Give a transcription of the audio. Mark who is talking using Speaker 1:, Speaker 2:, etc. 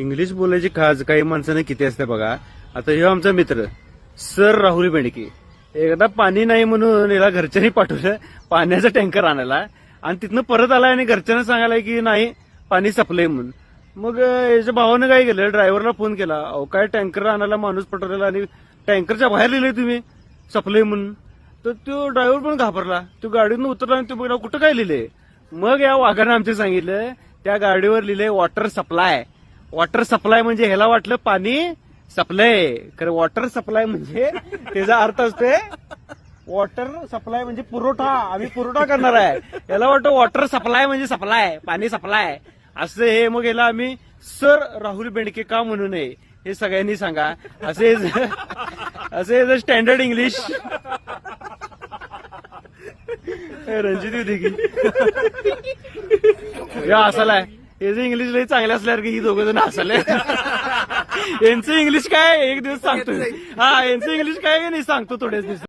Speaker 1: English बोलायची खाज काही माणसाने किती असते बघा. आता हे आमचा मित्र सर राहुल बेंडके. एकदा पाणी नाही म्हणून याला घरच्यांनी पाठवलं पाण्याचा टँकर आणायला. आणि तिथनं परत आलाय आणि घरच्यांना सांगायला की नाही पाणी सपलंय म्हणून. मग याच्या भावानं काय केलं? ड्रायव्हरला फोन केला. अहो काय टँकर आणायला माणूस पटवलेला आणि टँकरच्या बाहेर लिहिलंय तुम्ही सपलंय म्हणून. तर तो ड्रायव्हर पण घाबरला. तो गाडीतून उतरला आणि तो बघला कुठं काय लिहिलंय? मग या वाघानं आमच्या सांगितलं त्या गाडीवर लिहिलंय वॉटर सप्लाय. वॉटर सप्लाय म्हणजे ह्याला वाटलं पाणी सप्लाय. खरं वॉटर सप्लाय म्हणजे त्याचा अर्थ असते वॉटर सप्लाय म्हणजे पुरवठा. आम्ही पुरवठा करणार आहे. याला वाटतं वॉटर सप्लाय म्हणजे सप्लाय पाणी सप्लाय. असं हे मग याला आम्ही सर राहुल बेंडके का म्हणू नये हे सगळ्यांनी सांगा. असे असे स्टँडर्ड इंग्लिश रणजित देखील की या हसालाय जे इंग्लिश लई चांगले असल्यावर की ही दोघं जण हसाले यांचं इंग्लिश काय? एक दिवस सांगतो हा यांचं इंग्लिश काय नाही सांगतो थोडेच दिवस